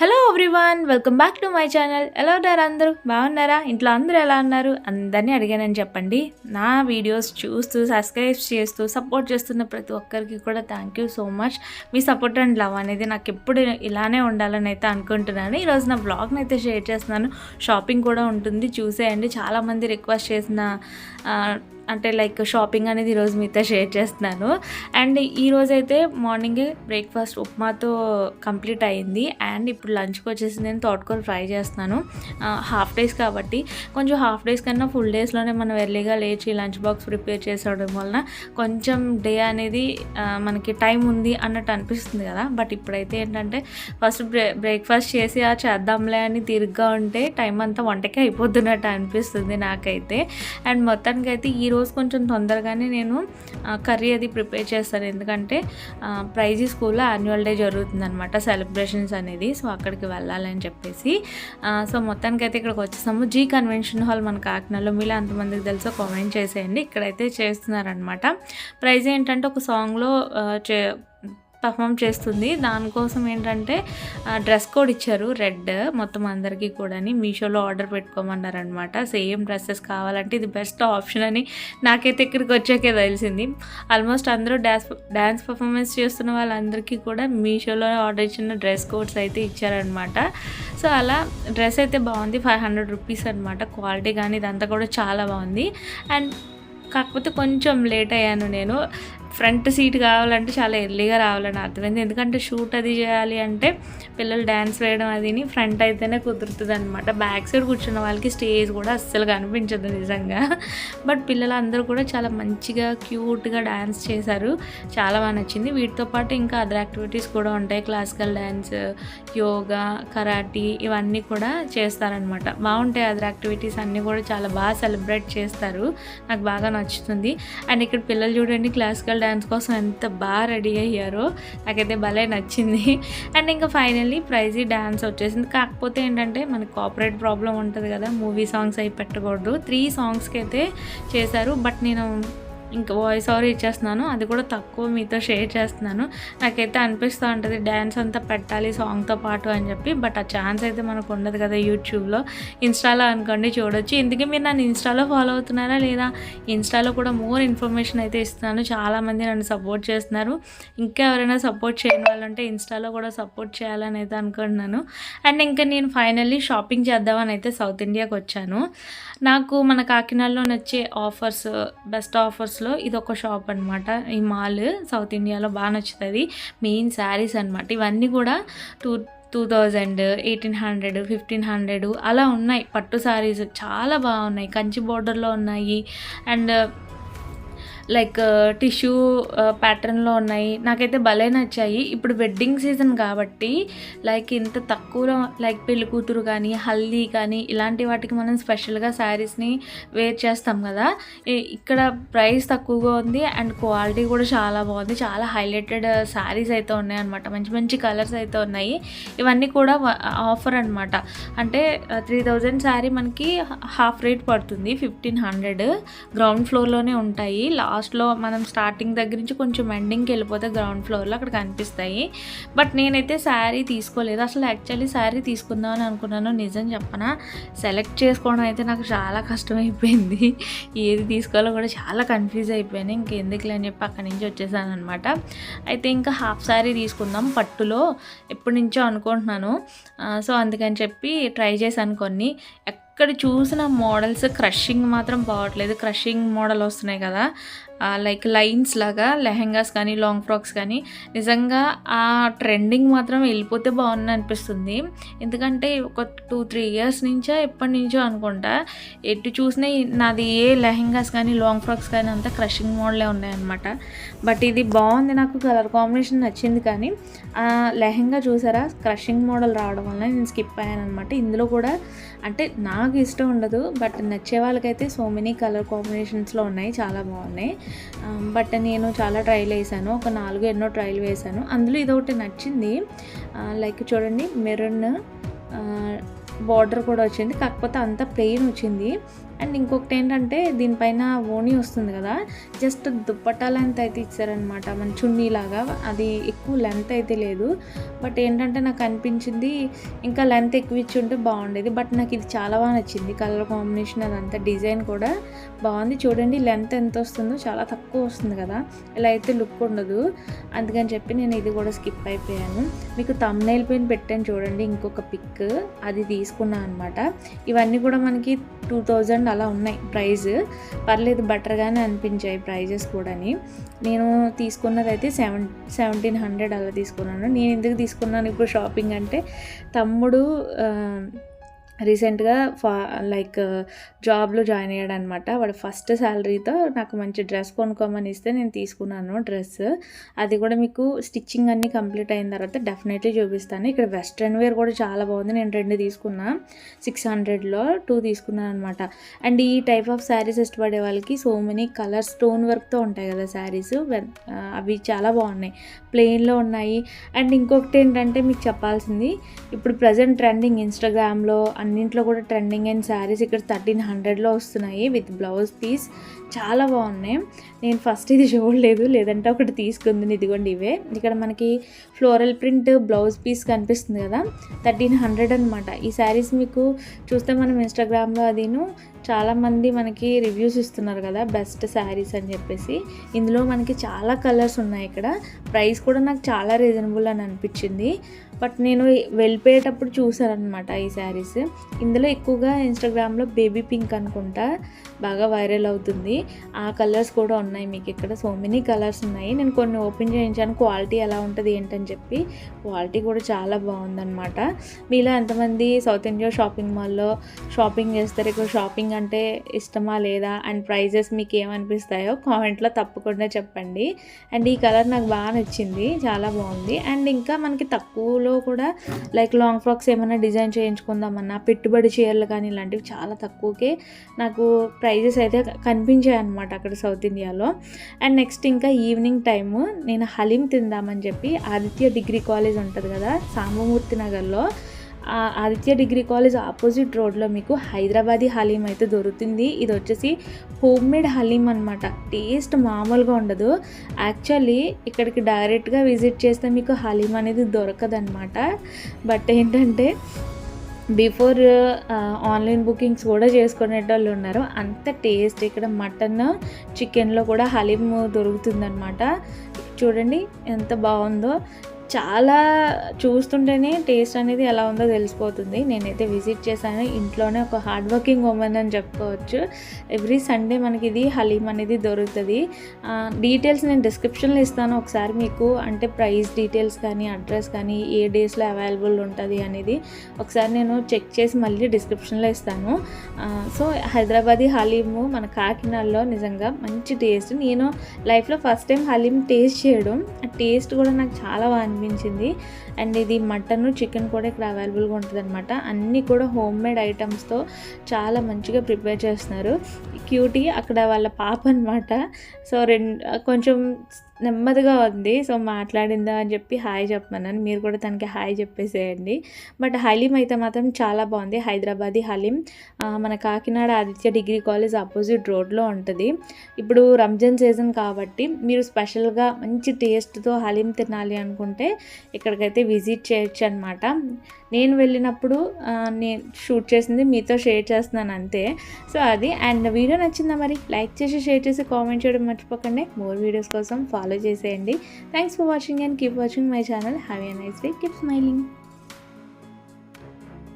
Hello everyone welcome back to my channel ఎలా ఉన్నారు అందరూ. బాగున్నారా? ఇంట్లో అందరూ ఎలా ఉన్నారు? అందరినీ అడిగానని చెప్పండి. నా వీడియోస్ చూస్తూ సబ్స్క్రైబ్ చేస్తూ సపోర్ట్ చేస్తున్న ప్రతి ఒక్కరికి కూడా థ్యాంక్ యూ సో మచ్ మీ సపోర్ట్ అండ్ లవ్ అనేది నాకు ఎప్పుడు ఇలానే ఉండాలని అయితే అనుకుంటున్నాను. ఈరోజు నా బ్లాగ్ని అయితే షేర్ చేస్తున్నాను. షాపింగ్ కూడా ఉంటుంది. చూసేయండి. చాలామంది రిక్వెస్ట్ చేసిన అంటే లైక్ షాపింగ్ అనేది ఈరోజు మీతో షేర్ చేస్తున్నాను. అండ్ ఈరోజు అయితే మార్నింగ్ బ్రేక్ఫాస్ట్ ఉప్మాతో కంప్లీట్ అయింది. అండ్ ఇప్పుడు లంచ్కి వచ్చేసి నేను తోటకూర ఫ్రై చేస్తున్నాను. హాఫ్ డేస్ కాబట్టి. కొంచెం హాఫ్ డేస్ కన్నా ఫుల్ డేస్లోనే మనం ఎర్లీగా లేచి లంచ్ బాక్స్ ప్రిపేర్ చేసేయడం వలన కొంచెం డే అనేది మనకి టైం ఉంది అన్నట్టు అనిపిస్తుంది కదా. బట్ ఇప్పుడైతే ఏంటంటే ఫస్ట్ బ్రే బ్రేక్ఫాస్ట్ చేసి ఆ చేద్దాంలే అని తిరిగ్గా ఉంటే టైం అంతా వంటకే అయిపోతున్నట్టు అనిపిస్తుంది నాకైతే. అండ్ మొత్తానికి అయితే ఈ ఈరోజు కొంచెం తొందరగానే నేను కర్రీ అది ప్రిపేర్ చేస్తాను. ఎందుకంటే ప్రైజీ స్కూల్లో యాన్యువల్ డే జరుగుతుందనమాట సెలబ్రేషన్స్ అనేది. సో అక్కడికి వెళ్ళాలని చెప్పేసి సో మొత్తానికి అయితే ఇక్కడికి వచ్చేసాము. జీ కన్వెన్షన్ హాల్ మన కాకినాడలో మీలో అంతమందికి తెలుసో కామెంట్ చేసేయండి. ఇక్కడైతే చేస్తున్నారనమాట ప్రైజ్ ఏంటంటే ఒక సాంగ్లో చే పర్ఫామ్ చేస్తుంది. దానికోసం ఏంటంటే డ్రెస్ కోడ్ ఇచ్చారు రెడ్ మొత్తం అందరికీ కూడా మీషోలో ఆర్డర్ పెట్టుకోమన్నారనమాట సేమ్ డ్రెస్సెస్ కావాలంటే ఇది బెస్ట్ ఆప్షన్ అని నాకైతే ఇక్కడికి వచ్చాకే తెలిసింది. ఆల్మోస్ట్ అందరూ డ్యాన్స్ డ్యాన్స్ పర్ఫార్మెన్స్ చేస్తున్న వాళ్ళందరికీ కూడా మీషోలో ఆర్డర్ ఇచ్చిన డ్రెస్ కోడ్స్ అయితే ఇచ్చారనమాట సో అలా డ్రెస్ అయితే బాగుంది. ఫైవ్ హండ్రెడ్ రూపీస్ అనమాట క్వాలిటీ కానీ ఇదంతా కూడా చాలా బాగుంది. అండ్ కాకపోతే కొంచెం లేట్ అయ్యాను నేను. ఫ్రంట్ సీట్ కావాలంటే చాలా ఎర్లీగా రావాలని అర్థమైంది. ఎందుకంటే షూట్ అది చేయాలి అంటే పిల్లలు డ్యాన్స్ వేయడం అదిని ఫ్రంట్ అయితేనే కుదురుతుంది అనమాట బ్యాక్ సైడ్ కూర్చున్న వాళ్ళకి స్టేజ్ కూడా అస్సలు కనిపించదు నిజంగా. బట్ పిల్లలందరూ కూడా చాలా మంచిగా క్యూట్గా డ్యాన్స్ చేశారు. చాలా బాగా నచ్చింది. వీటితో పాటు ఇంకా అదర్ యాక్టివిటీస్ కూడా ఉంటాయి. క్లాసికల్ డ్యాన్స్ యోగా కరాటీ ఇవన్నీ కూడా చేస్తారనమాట బాగుంటాయి అదర్ యాక్టివిటీస్ అన్నీ కూడా చాలా బాగా సెలబ్రేట్ చేస్తారు. నాకు బాగా నచ్చుతుంది. అండ్ ఇక్కడ పిల్లలు చూడండి క్లాసికల్ డ్యాన్స్ కోసం ఎంత బాగా రెడీ అయ్యారో నాకైతే భలే నచ్చింది. అండ్ ఇంకా ఫైనల్లీ ప్రైజీ డ్యాన్స్ వచ్చేసింది. కాకపోతే ఏంటంటే మనకి కాపరేట్ ప్రాబ్లం ఉంటుంది కదా మూవీ సాంగ్స్ అవి పెట్టకూడదు. త్రీ సాంగ్స్కి అయితే చేశారు. బట్ నేను ఇంకా వాయిస్ ఓవర్ ఇచ్చేస్తున్నాను. అది కూడా తక్కువ మీతో షేర్ చేస్తున్నాను. నాకైతే అనిపిస్తూ ఉంటుంది డ్యాన్స్ అంతా పెట్టాలి సాంగ్తో పాటు అని చెప్పి. బట్ ఆ ఛాన్స్ అయితే మనకు ఉండదు కదా యూట్యూబ్లో. ఇన్స్టాలో అనుకోండి చూడొచ్చు. ఇందుకే మీరు నన్ను ఇన్స్టాలో ఫాలో అవుతున్నారా లేదా? ఇన్స్టాలో కూడా మోర్ ఇన్ఫర్మేషన్ అయితే ఇస్తున్నాను. చాలామంది నన్ను సపోర్ట్ చేస్తున్నారు. ఇంకా ఎవరైనా సపోర్ట్ చేయని వాళ్ళు ఉంటే ఇన్స్టాలో కూడా సపోర్ట్ చేయాలని అయితే అనుకుంటున్నాను. అండ్ ఇంకా నేను ఫైనల్లీ షాపింగ్ చేద్దామని అయితే సౌత్ ఇండియాకి వచ్చాను. నాకు మన కాకినాడలో నచ్చే ఆఫర్స్ బెస్ట్ ఆఫర్స్ ఆఫర్స్లో ఇది ఒక షాప్ అనమాట ఈ మాల్ సౌత్ ఇండియాలో బాగా నచ్చుతుంది. మెయిన్ శారీస్ అనమాట ఇవన్నీ కూడా two two thousand eighteen hundred fifteen hundred అలా ఉన్నాయి. పట్టు శారీస్ చాలా బాగున్నాయి. కంచి బోర్డర్లో ఉన్నాయి. అండ్ లైక్ టిష్యూ ప్యాటర్న్లో ఉన్నాయి. నాకైతే భలే నచ్చాయి. ఇప్పుడు వెడ్డింగ్ సీజన్ కాబట్టి లైక్ ఇంత తక్కువలో లైక్ పెళ్ళి కూతురు కానీ హల్దీ కానీ ఇలాంటి వాటికి మనం స్పెషల్గా శారీస్ని వేర్ చేస్తాం కదా. ఇక్కడ ప్రైస్ తక్కువగా ఉంది అండ్ క్వాలిటీ కూడా చాలా బాగుంది. చాలా హైలైటెడ్ శారీస్ అయితే ఉన్నాయి అనమాట మంచి మంచి కలర్స్ అయితే ఉన్నాయి. ఇవన్నీ కూడా ఆఫర్ అనమాట అంటే త్రీ థౌజండ్ శారీ మనకి హాఫ్ రేట్ పడుతుంది. ఫిఫ్టీన్ హండ్రెడ్ గ్రౌండ్ ఫ్లోర్లోనే ఉంటాయి. లా లాస్ట్లో మనం స్టార్టింగ్ దగ్గర నుంచి కొంచెం ఎండింగ్కి వెళ్ళిపోతే గ్రౌండ్ ఫ్లోర్లో అక్కడ కనిపిస్తాయి. బట్ నేనైతే శారీ తీసుకోలేదు. అసలు యాక్చువల్లీ శారీ తీసుకుందామని అనుకున్నాను. నిజం చెప్పనా? సెలెక్ట్ చేసుకోవడం అయితే నాకు చాలా కష్టమైపోయింది. ఏది తీసుకోవాలో కూడా చాలా కన్ఫ్యూజ్ అయిపోయాను. ఇంకెందుకులే అని చెప్పి అక్కడి నుంచి వచ్చేసాను అనమాట అయితే ఇంకా హాఫ్ శారీ తీసుకుందాం పట్టులో. ఎప్పటి నుంచో అనుకుంటున్నాను. సో అందుకని చెప్పి ట్రై చేశాను కొన్ని. ఎక్కడ చూసిన మోడల్స్ క్రషింగ్ మాత్రం బాగట్లేదు. క్రషింగ్ మోడల్ వస్తున్నాయి కదా. లైక్ లైన్స్ లాగా లెహెంగాస్ కానీ లాంగ్ ఫ్రాక్స్ కానీ నిజంగా ఆ ట్రెండింగ్ మాత్రం వెళ్ళిపోతే బాగుంది అనిపిస్తుంది. ఎందుకంటే ఒక టూ త్రీ ఇయర్స్ నుంచో ఎప్పటి నుంచో అనుకుంటా ఎటు చూసినా నాది ఏ లెహెంగాస్ కానీ లాంగ్ ఫ్రాక్స్ కానీ అంతా క్రషింగ్ మోడలే ఉన్నాయన్నమాట. బట్ ఇది బాగుంది నాకు కలర్ కాంబినేషన్ నచ్చింది కానీ ఆ లెహెంగా చూసారా క్రషింగ్ మోడల్ రావడం వల్ల నేను స్కిప్ అయ్యాను అనమాట ఇందులో కూడా అంటే నాకు ఇష్టం ఉండదు బట్ నచ్చే వాళ్ళకైతే సో మెనీ కలర్ కాంబినేషన్స్లో ఉన్నాయి చాలా బాగున్నాయి. Um, బట్ నేను చాలా ట్రైల్ వేసాను. ఒక నాలుగు ఎన్నో ట్రైల్ వేసాను. అందులో ఇది ఒకటి నచ్చింది. Uh, లైక్ చూడండి మెరూన్ బార్డర్ uh, కూడా వచ్చింది. కాకపోతే అంత ప్లెయిన్ వచ్చింది. అండ్ ఇంకొకటి ఏంటంటే దీనిపైన ఓణి వస్తుంది కదా జస్ట్ దుప్పట్టా లెంత్ అయితే ఇచ్చారనమాట మన చున్నీ లాగా. అది ఎక్కువ లెంత్ అయితే లేదు. బట్ ఏంటంటే నాకు అనిపించింది ఇంకా లెంత్ ఎక్కువ ఇచ్చి ఉంటే బాగుండేది. బట్ నాకు ఇది చాలా బాగా నచ్చింది కలర్ కాంబినేషన్ అదంతా డిజైన్ కూడా బాగుంది. చూడండి లెంత్ ఎంత వస్తుందో చాలా తక్కువ వస్తుంది కదా. ఇలా అయితే లుక్ ఉండదు. అందుకని చెప్పి నేను ఇది కూడా స్కిప్ అయిపోయాను. మీకు తమ్నైల్ పెయిన్ పెట్టాను చూడండి ఇంకొక పిక్ అది తీసుకున్నాను అనమాట ఇవన్నీ కూడా మనకి టూ థౌజండ్ అలా ఉన్నాయి ప్రైస్. పర్లేదు బెటర్గానే అనిపించాయి ప్రైజెస్ కూడాని. నేను తీసుకున్నది అయితే సెవెన్ సెవెంటీన్ హండ్రెడ్ అలా తీసుకున్నాను. నేను ఎందుకు తీసుకున్నాను ఇప్పుడు షాపింగ్ అంటే తమ్ముడు రీసెంట్గా ఫా లైక్ జాబ్లో జాయిన్ అయ్యాడు అనమాట వాడు ఫస్ట్ శాలరీతో నాకు మంచి డ్రెస్ కొనుక్కోమని ఇస్తే నేను తీసుకున్నాను డ్రెస్. అది కూడా మీకు స్టిచ్చింగ్ అన్నీ కంప్లీట్ అయిన తర్వాత డెఫినెట్లీ చూపిస్తాను. ఇక్కడ వెస్ట్రన్ వేర్ కూడా చాలా బాగుంది. నేను రెండు తీసుకున్నా. సిక్స్ హండ్రెడ్లో టూ తీసుకున్నాను అనమాట. అండ్ ఈ టైప్ ఆఫ్ శారీస్ ఇష్టపడే వాళ్ళకి సో మెనీ కలర్ స్టోన్ వర్క్తో ఉంటాయి కదా శారీస్. అవి చాలా బాగున్నాయి. ప్లెయిన్లో ఉన్నాయి. అండ్ ఇంకొకటి ఏంటంటే మీకు చెప్పాల్సింది. ఇప్పుడు ప్రజెంట్ ట్రెండింగ్ ఇన్స్టాగ్రామ్లో అన్నింట్లో కూడా ట్రెండింగ్ అయిన శారీస్ ఇక్కడ థర్టీన్ హండ్రెడ్లో వస్తున్నాయి విత్ బ్లౌజ్ పీస్. చాలా బాగున్నాయి. నేను ఫస్ట్ ఇది చూడలేదు. లేదంటే ఒకటి తీసుకుంది. ఇదిగోండి ఇవే. ఇక్కడ మనకి ఫ్లోరల్ ప్రింట్ బ్లౌజ్ పీస్ కనిపిస్తుంది కదా. థర్టీన్ హండ్రెడ్ అనమాట ఈ శారీస్ మీకు చూస్తే మనం ఇన్స్టాగ్రామ్లో అదిను చాలామంది మనకి రివ్యూస్ ఇస్తున్నారు కదా బెస్ట్ శారీస్ అని చెప్పేసి. ఇందులో మనకి చాలా కలర్స్ ఉన్నాయి ఇక్కడ. ప్రైస్ కూడా నాకు చాలా రీజనబుల్ అని అనిపించింది. బట్ నేను వెళ్ళిపోయేటప్పుడు చూసానమాట ఈ శారీస్. ఇందులో ఎక్కువగా ఇన్స్టాగ్రామ్లో బేబీ పింక్ అనుకుంటా బాగా వైరల్ అవుతుంది. ఆ కలర్స్ కూడా ఉన్నాయి మీకు ఇక్కడ. సో మెనీ కలర్స్ ఉన్నాయి. నేను కొన్ని ఓపెన్ చేయించాను. క్వాలిటీ ఎలా ఉంటుంది ఏంటని చెప్పి. క్వాలిటీ కూడా చాలా బాగుందన్నమాట. మీలో ఎంతమంది సౌత్ ఇండియా షాపింగ్ మాల్లో షాపింగ్ చేస్తారు? ఇక్కడ షాపింగ్ అంటే ఇష్టమా లేదా? అండ్ ప్రైజెస్ మీకు ఏమనిపిస్తాయో కామెంట్లో తప్పకుండా చెప్పండి. అండ్ ఈ కలర్ నాకు బాగా నచ్చింది. చాలా బాగుంది. అండ్ ఇంకా మనకి తక్కువలో కూడా లైక్ లాంగ్ ఫ్రాక్స్ ఏమైనా డిజైన్ చేయించుకుందామన్నా పెట్టుబడి చీరలు కానీ ఇలాంటివి చాలా తక్కువకే నాకు ప్రైజెస్ అయితే కనిపించాయి అనమాట అక్కడ సౌత్ ఇండియాలో అండ్ నెక్స్ట్ ఇంకా ఈవినింగ్ టైము నేను హలీం తిందామని చెప్పి ఆదిత్య డిగ్రీ కాలేజ్ ఉంటుంది కదా సాంబమూర్తి నగర్లో. ఆదిత్య డిగ్రీ కాలేజ్ ఆపోజిట్ రోడ్లో మీకు హైదరాబాదీ హలీం అయితే దొరుకుతుంది. ఇది వచ్చేసి హోమ్ మేడ్ హలీం అనమాట టేస్ట్ మామూలుగా ఉండదు. యాక్చువల్లీ ఇక్కడికి డైరెక్ట్గా విజిట్ చేస్తే మీకు హలీం అనేది దొరకదనమాట బట్ ఏంటంటే బిఫోర్ ఆన్లైన్ బుకింగ్స్ కూడా చేసుకునేటోళ్ళు ఉన్నారు. అంత టేస్ట్ ఇక్కడ మటన్ చికెన్లో కూడా హలీం దొరుకుతుందనమాట చూడండి ఎంత బాగుందో. చాలా చూస్తుంటేనే టేస్ట్ అనేది ఎలా ఉందో తెలిసిపోతుంది. నేనైతే విజిట్ చేశాను. ఇంట్లోనే ఒక హార్డ్ వర్కింగ్ ఉమెన్ అని చెప్పుకోవచ్చు. ఎవ్రీ సండే మనకి ఇది హలీం అనేది దొరుకుతుంది. డీటెయిల్స్ నేను డిస్క్రిప్షన్లో ఇస్తాను ఒకసారి మీకు. అంటే ప్రైస్ డీటెయిల్స్ కానీ అడ్రస్ కానీ ఏ డేస్లో అవైలబుల్ ఉంటుంది అనేది ఒకసారి నేను చెక్ చేసి మళ్ళీ డిస్క్రిప్షన్లో ఇస్తాను. సో హైదరాబాదీ హలీము మన కాకినాడలో నిజంగా మంచి టేస్ట్ నేను లైఫ్లో ఫస్ట్ టైం హలీం టేస్ట్ చేయడం. ఆ టేస్ట్ కూడా నాకు చాలా బాగా అనిపించింది అండ్ ఇది మటన్ చికెన్ కూడా ఇక్కడ అవైలబుల్గా ఉంటుంది అనమాట అన్నీ కూడా హోమ్ మేడ్ ఐటమ్స్తో చాలా మంచిగా ప్రిపేర్ చేస్తున్నారు. క్యూటీ అక్కడ వాళ్ళ పాప అనమాట సో రెండు కొంచెం నెమ్మదిగా ఉంది. సో మాట్లాడిందా అని చెప్పి హాయ్ చెప్పమన్నాను. మీరు కూడా తనకి హాయ్ చెప్పేసేయండి. బట్ హలీం అయితే మాత్రం చాలా బాగుంది. హైదరాబాదీ హలీం. మన Kakinada Aditya degree college opposite రోడ్లో ఉంటుంది. ఇప్పుడు రంజాన్ సీజన్ కాబట్టి మీరు స్పెషల్గా మంచి టేస్ట్తో హలీం తినాలి అనుకుంటే ఇక్కడికైతే విజిట్ చేయొచ్చు అనమాట నేను వెళ్ళినప్పుడు నేను షూట్ చేసింది మీతో షేర్ చేస్తున్నాను అంతే. సో అది. అండ్ వీడియో నచ్చిందా మరి? లైక్ చేసి షేర్ చేసి కామెంట్ చేయడం మర్చిపోకండి. మోర్ వీడియోస్ కోసం ఫాలో చేసేయండి. Thanks for watching and keep watching my channel have a nice day keep smiling